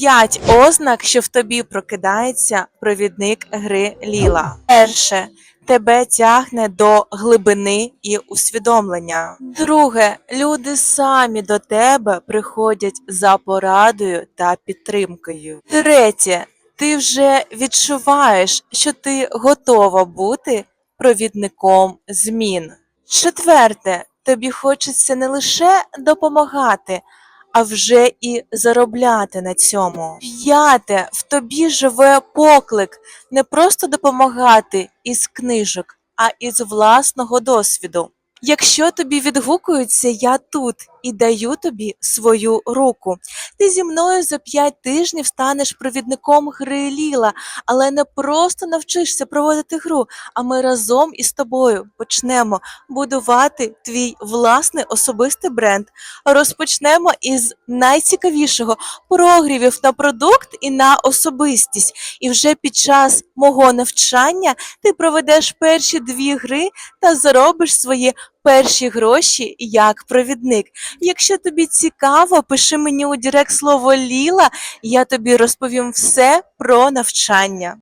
П'ять ознак, що в тобі прокидається провідник гри Ліла. Перше. Тебе тягне до глибини і усвідомлення. Друге, люди самі до тебе приходять за порадою та підтримкою. Третє, ти вже відчуваєш, що ти готова бути провідником змін. Четверте, тобі хочеться не лише допомагати, а вже і заробляти на цьому. П'яте, в тобі живе поклик не просто допомагати із книжок, а із власного досвіду. Якщо тобі відгукується, я тут і даю тобі свою руку. Ти зі мною за п'ять тижнів станеш провідником гри Ліла, але не просто навчишся проводити гру, а ми разом із тобою почнемо будувати твій власний особистий бренд. Розпочнемо із найцікавішого прогрівів на продукт і на особистість. І вже під час мого навчання ти проведеш перші дві гри та заробиш свої перші гроші як провідник. Якщо тобі цікаво, пиши мені у Дірект слово Ліла, і я тобі розповім все про навчання.